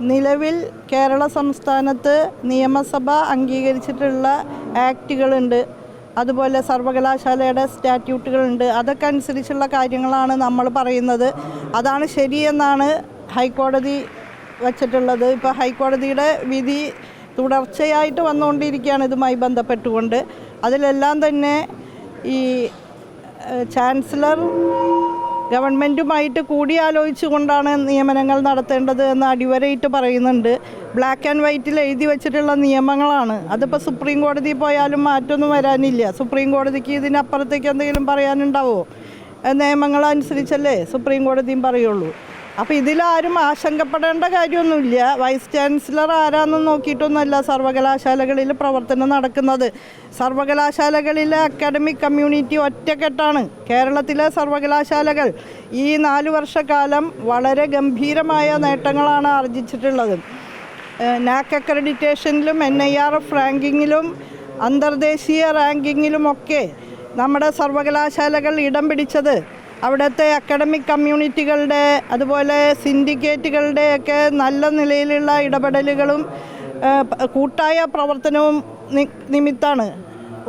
നിലവിൽ കേരള സംസ്ഥാനത്ത് നിയമസഭ അംഗീകരിച്ചിട്ടുള്ള ആക്റ്റുകളുണ്ട് അതുപോലെ സർവകലാശാലയുടെ സ്റ്റാറ്റ്യൂട്ടുകളുണ്ട്. അതൊക്കെ അനുസരിച്ചുള്ള കാര്യങ്ങളാണ് നമ്മൾ പറയുന്നത്. അതാണ് ശരിയെന്നാണ് ഹൈക്കോടതി വച്ചിട്ടുള്ളത്. ഇപ്പോൾ ഹൈക്കോടതിയുടെ വിധി തുടർച്ചയായിട്ട് വന്നുകൊണ്ടിരിക്കുകയാണ് ഇതുമായി ബന്ധപ്പെട്ടുകൊണ്ട്. അതിലെല്ലാം തന്നെ ഈ ചാൻസലർ ഗവൺമെന്റുമായിട്ട് കൂടിയാലോചിച്ചുകൊണ്ടാണ് നിയമനങ്ങൾ നടത്തേണ്ടത് എന്ന് അടിവരയിട്ട് പറയുന്നുണ്ട്. ബ്ലാക്ക് ആൻഡ് വൈറ്റിൽ എഴുതി വെച്ചിട്ടുള്ള നിയമങ്ങളാണ്. അതിപ്പോൾ സുപ്രീം കോടതി പോയാലും മാറ്റമൊന്നും വരാനില്ല. സുപ്രീം കോടതിക്ക് ഇതിനപ്പുറത്തേക്ക് എന്തെങ്കിലും പറയാനുണ്ടാവോ? നിയമങ്ങളനുസരിച്ചല്ലേ സുപ്രീം കോടതിയും പറയുള്ളൂ. അപ്പോൾ ഇതിലാരും ആശങ്കപ്പെടേണ്ട കാര്യമൊന്നുമില്ല. വൈസ് ചാൻസലർ ആരാന്നും നോക്കിയിട്ടൊന്നുമല്ല സർവകലാശാലകളിൽ പ്രവർത്തനം നടക്കുന്നത്. സർവകലാശാലകളിലെ അക്കാഡമിക് കമ്മ്യൂണിറ്റി ഒറ്റക്കെട്ടാണ്. കേരളത്തിലെ സർവകലാശാലകൾ ഈ നാല് വർഷക്കാലം വളരെ ഗംഭീരമായ നേട്ടങ്ങളാണ് ആർജിച്ചിട്ടുള്ളത്. നാക്ക് അക്രഡിറ്റേഷനിലും എൻ ഐ ആർ എഫ് റാങ്കിങ്ങിലും അന്തർദേശീയ റാങ്കിങ്ങിലുമൊക്കെ നമ്മുടെ സർവകലാശാലകൾ ഇടം പിടിച്ചത് അവിടുത്തെ അക്കാഡമിക് കമ്മ്യൂണിറ്റികളുടെ അതുപോലെ സിൻഡിക്കേറ്റുകളുടെയൊക്കെ നല്ല നിലയിലുള്ള ഇടപെടലുകളും കൂട്ടായ പ്രവർത്തനവും നിമിത്താണ്.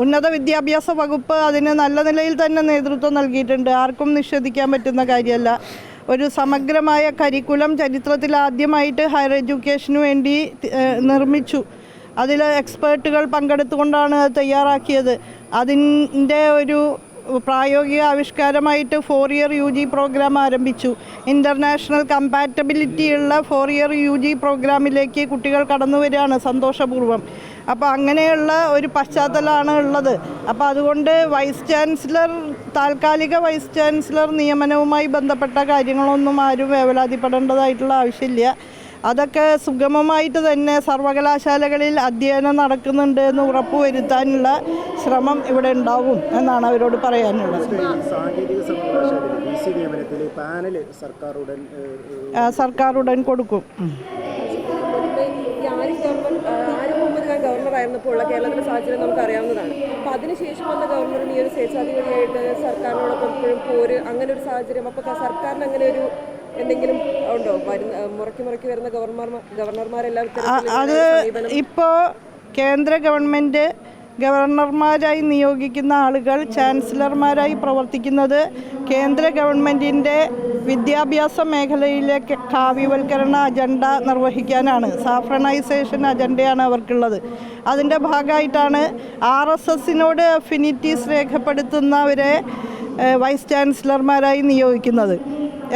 ഉന്നത വിദ്യാഭ്യാസ വകുപ്പ് അതിന് നല്ല നിലയിൽ തന്നെ നേതൃത്വം നൽകിയിട്ടുണ്ട്. ആർക്കും നിഷേധിക്കാൻ പറ്റുന്ന കാര്യമല്ല. ഒരു സമഗ്രമായ കരിക്കുലം ചരിത്രത്തിൽ ആദ്യമായിട്ട് ഹയർ എഡ്യൂക്കേഷന് വേണ്ടി നിർമ്മിച്ചു. അതിൽ എക്സ്പേർട്ടുകൾ പങ്കെടുത്തുകൊണ്ടാണ് തയ്യാറാക്കിയത്. അതിന്റെ ഒരു പ്രായോഗിക ആവിഷ്കാരമായിട്ട് four year U G program ആരംഭിച്ചു. ഇന്റർനാഷണൽ കമ്പാറ്റബിലിറ്റിയുള്ള ഫോർ ഇയർ യു ജി പ്രോഗ്രാമിലേക്ക് കുട്ടികൾ കടന്നു വരികയാണ് സന്തോഷപൂർവം. അപ്പോൾ അങ്ങനെയുള്ള ഒരു പശ്ചാത്തലമാണ് ഉള്ളത്. അപ്പോൾ അതുകൊണ്ട് വൈസ് ചാൻസലർ താൽക്കാലിക വൈസ് ചാൻസലർ നിയമനവുമായി ബന്ധപ്പെട്ട കാര്യങ്ങളൊന്നും ആരും വേവലാതിപ്പെടേണ്ടതായിട്ടുള്ള ആവശ്യമില്ല. അതൊക്കെ സുഗമമായിട്ട് തന്നെ സർവകലാശാലകളിൽ അധ്യയനം നടക്കുന്നുണ്ട് എന്ന് ഉറപ്പുവരുത്താനുള്ള ശ്രമം ഇവിടെ ഉണ്ടാവും എന്നാണ് അവരോട് പറയാനുള്ളത് സർക്കാർ ഉടൻ കൊടുക്കും ഉം. ഈ ആരിഫ് ഗവൺമെന്റ് ആരിഫ് മുഹമ്മദ് ഖാൻ ഗവർണർ ആയിരുന്നപ്പോൾ ഉള്ള കേരളത്തിലെ സാഹചര്യം നമുക്ക് അറിയാവുന്നതാണ് അപ്പൊ അതിനുശേഷം വന്ന ഗവർണറിന് ഈ ഒരു സ്വേച്ഛാധിപതിയായിട്ട് സർക്കാരിനോടൊപ്പം ഇപ്പോഴും പോര് അങ്ങനെ ഒരു സാഹചര്യം അപ്പോൾ സർക്കാരിന് അങ്ങനെ ഒരു എന്തെങ്കിലും ഉണ്ടോ വരുന്ന മുറക്കി മുറക്കി വരുന്ന ഗവർണർമാർ ഗവർണർമാരെല്ലാം അത് ഇപ്പോ ഇപ്പോൾ കേന്ദ്ര ഗവൺമെന്റ് ഗവർണർമാരായി നിയോഗിക്കുന്ന ആളുകൾ ചാൻസലർമാരായി പ്രവർത്തിക്കുന്നത് കേന്ദ്ര ഗവൺമെന്റിന്റെ വിദ്യാഭ്യാസ മേഖലയിലെ കാവ്യവൽക്കരണ അജണ്ട നിർവഹിക്കാനാണ് സാഫ്രണൈസേഷൻ അജണ്ടയാണ് അവർക്കുള്ളത്. അതിന്റെ ഭാഗമായിട്ടാണ് ആർ എസ് എസിനോട് അഫിനിറ്റീസ് രേഖപ്പെടുത്തുന്നവരെ വൈസ് ചാൻസലർമാരായി നിയോഗിക്കുന്നത്.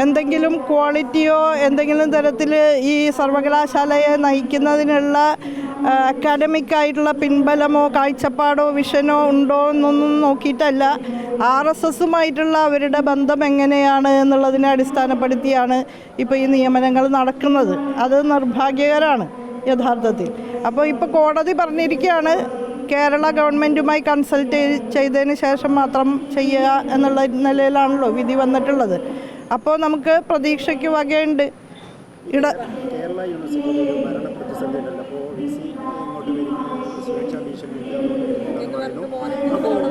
എന്തെങ്കിലും ക്വാളിറ്റിയോ എന്തെങ്കിലും തരത്തിൽ ഈ സർവകലാശാലയെ നയിക്കുന്നതിനുള്ള അക്കാഡമിക് ആയിട്ടുള്ള പിൻബലമോ കാഴ്ചപ്പാടോ വിഷനോ ഉണ്ടോ എന്നൊന്നും നോക്കിയിട്ടല്ല. ആർ എസ് എസുമായിട്ടുള്ള അവരുടെ ബന്ധം എങ്ങനെയാണ് എന്നുള്ളതിനെ അടിസ്ഥാനപ്പെടുത്തിയാണ് ഇപ്പോൾ ഈ നിയമനങ്ങൾ നടക്കുന്നത്. അത് നിർഭാഗ്യകരമാണ് യഥാർത്ഥത്തിൽ. അപ്പോൾ ഇപ്പോൾ കോടതി പറഞ്ഞിരിക്കുകയാണ് കേരള ഗവൺമെന്റുമായി കൺസൾട്ട് ചെയ്തതിന് ശേഷം മാത്രം ചെയ്യുക എന്നുള്ള നിലയിലാണല്ലോ വിധി വന്നിട്ടുള്ളത്. അപ്പോൾ നമുക്ക് പ്രതീക്ഷയ്ക്ക് വകയുണ്ട്. ഇട കേരള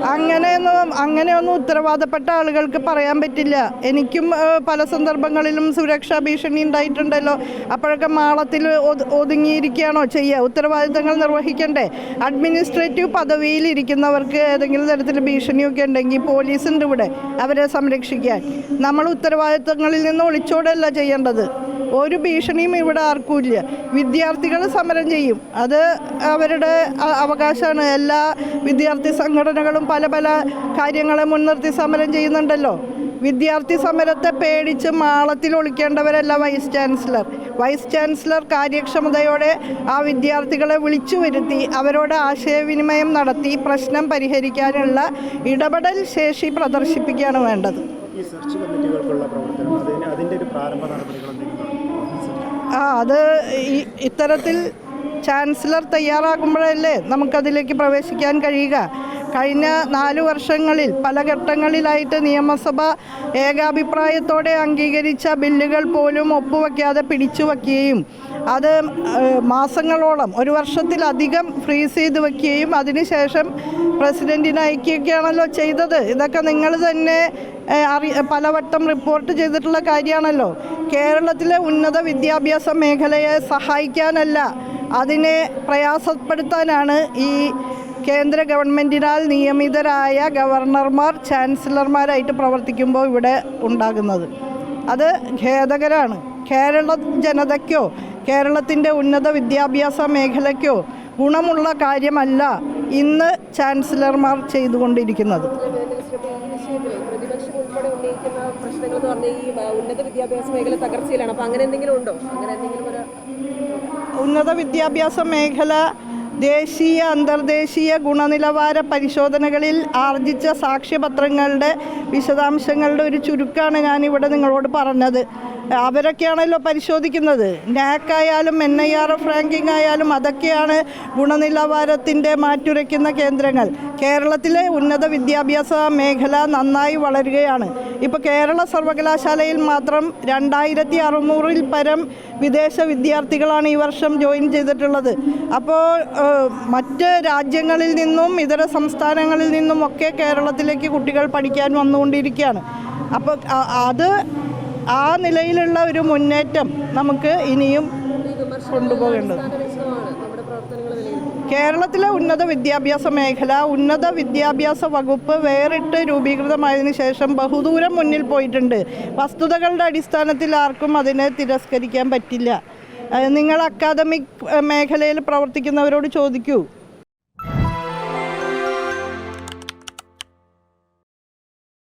അങ്ങനെയൊന്നും അങ്ങനെയൊന്നും ഉത്തരവാദപ്പെട്ട ആളുകൾക്ക് പറയാൻ പറ്റില്ല. എനിക്കും പല സന്ദർഭങ്ങളിലും സുരക്ഷാ ഭീഷണി ഉണ്ടായിട്ടുണ്ടല്ലോ. അപ്പോഴൊക്കെ മാളത്തിൽ ഒതു- ഒതുങ്ങിയിരിക്കുകയാണോ ചെയ്യുക ഉത്തരവാദിത്തങ്ങൾ നിർവഹിക്കണ്ടേ? അഡ്മിനിസ്ട്രേറ്റീവ് പദവിയിൽ ഇരിക്കുന്നവർക്ക് ഏതെങ്കിലും തരത്തിൽ ഭീഷണിയൊക്കെ ഉണ്ടെങ്കിൽ പോലീസ് ഉണ്ട് ഇവിടെ അവരെ സംരക്ഷിക്കാൻ. നമ്മൾ ഉത്തരവാദിത്തങ്ങളിൽ നിന്ന് ഒളിച്ചോടല്ല ചെയ്യേണ്ടത്. ഒരു ഭീഷണിയും ഇവിടെ ആർക്കുമില്ല വിദ്യാർത്ഥികൾ സമരം ചെയ്യും. അത് അവരുടെ അവകാശമാണ്. എല്ലാ വിദ്യാർത്ഥി സംഘടനകളും പല പല കാര്യങ്ങളെ മുൻനിർത്തി സമരം ചെയ്യുന്നുണ്ടല്ലോ. വിദ്യാർത്ഥി സമരത്തെ പേടിച്ച് മാളത്തിൽ ഒളിക്കേണ്ടവരല്ല വൈസ് ചാൻസലർ. വൈസ് ചാൻസലർ കാര്യക്ഷമതയോടെ ആ വിദ്യാർത്ഥികളെ വിളിച്ചു വരുത്തി അവരോട് ആശയവിനിമയം നടത്തി പ്രശ്നം പരിഹരിക്കാനുള്ള ഇടപെടൽ ശേഷി പ്രദർശിപ്പിക്കുകയാണ് വേണ്ടത്. ഈ സെർച്ച് കമ്മിറ്റികൾക്കുള്ള പ്രവർത്തനം അതിന് അതിന്റെ ഒരു പ്രാരംഭ നടപടികൾ എന്തെങ്കിലും ആ അത് ഇത്തരത്തിൽ ചാൻസലർ തയ്യാറാകുമ്പോഴല്ലേ നമുക്കതിലേക്ക് പ്രവേശിക്കാൻ കഴിയുക. കഴിഞ്ഞ നാല് വർഷങ്ങളിൽ പല ഘട്ടങ്ങളിലായിട്ട് നിയമസഭ ഏകാഭിപ്രായത്തോടെ അംഗീകരിച്ച ബില്ലുകൾ പോലും ഒപ്പുവെക്കാതെ പിടിച്ചു വയ്ക്കുകയും അത് മാസങ്ങളോളം ഒരു വർഷത്തിലധികം ഫ്രീസ് ചെയ്ത് വയ്ക്കുകയും അതിനുശേഷം പ്രസിഡന്റിനെ അയക്കുകയൊക്കെയാണല്ലോ ചെയ്തത്. ഇതൊക്കെ നിങ്ങൾ തന്നെ അറി പലവട്ടം റിപ്പോർട്ട് ചെയ്തിട്ടുള്ള കാര്യമാണല്ലോ. കേരളത്തിലെ ഉന്നത വിദ്യാഭ്യാസ മേഖലയെ സഹായിക്കാനല്ല അതിനെ പ്രയാസപ്പെടുത്താനാണ് ഈ കേന്ദ്ര ഗവൺമെന്റിനാൽ നിയമിതരായ ഗവർണർമാർ ചാൻസലർമാരായിട്ട് പ്രവർത്തിക്കുമ്പോൾ ഇവിടെ ഉണ്ടാകുന്നത്. അത് ഖേദകരാണ്. കേരള ജനതയ്ക്കോ കേരളത്തിന്റെ ഉന്നത വിദ്യാഭ്യാസ മേഖലയ്ക്കോ ഗുണമുള്ള കാര്യമല്ല. ഇന്ന് ചാൻസലർമാർ ചെയ്തുകൊണ്ടിരിക്കുന്നത്. ഉന്നത വിദ്യാഭ്യാസ മേഖല ദേശീയ അന്തർദേശീയ ഗുണനിലവാര പരിശോധനകളിൽ ആർജിച്ച സാക്ഷ്യപത്രങ്ങളുടെ വിശദാംശങ്ങളുടെ ഒരു ചുരുക്കമാണ് ഞാനിവിടെ നിങ്ങളോട് പറഞ്ഞത്. അവരൊക്കെയാണല്ലോ പരിശോധിക്കുന്നത്. നാക്കായാലും N I R F ranking ആയാലും അതൊക്കെയാണ് ഗുണനിലവാരത്തിന്റെ മാറ്റുരയ്ക്കുന്ന കേന്ദ്രങ്ങൾ. കേരളത്തിലെ ഉന്നത വിദ്യാഭ്യാസ മേഖല നന്നായി വളരുകയാണ്. ഇപ്പോൾ കേരള സർവകലാശാലയിൽ മാത്രം രണ്ടായിരത്തി അറുന്നൂറിൽ പരം വിദേശ വിദ്യാർത്ഥികളാണ് ഈ വർഷം ജോയിൻ ചെയ്തിട്ടുള്ളത്. അപ്പോൾ മറ്റ് രാജ്യങ്ങളിൽ നിന്നും ഇതര സംസ്ഥാനങ്ങളിൽ നിന്നും ഒക്കെ കേരളത്തിലേക്ക് കുട്ടികൾ പഠിക്കാൻ വന്നുകൊണ്ടിരിക്കുകയാണ്. അപ്പോൾ അത് ആ നിലയിലുള്ള ഒരു മുന്നേറ്റം നമുക്ക് ഇനിയും കൊണ്ടുപോകേണ്ടത് കേരളത്തിലെ ഉന്നത വിദ്യാഭ്യാസ മേഖല ഉന്നത വിദ്യാഭ്യാസ വകുപ്പ് വേറിട്ട് രൂപീകൃതമായതിനു ശേഷം ബഹുദൂരം മുന്നിൽ പോയിട്ടുണ്ട്. വസ്തുതകളുടെ അടിസ്ഥാനത്തിൽ ആർക്കും അതിനെ തിരസ്കരിക്കാൻ പറ്റില്ല. നിങ്ങൾ അക്കാദമിക് മേഖലയിൽ പ്രവർത്തിക്കുന്നവരോട് ചോദിക്കൂ.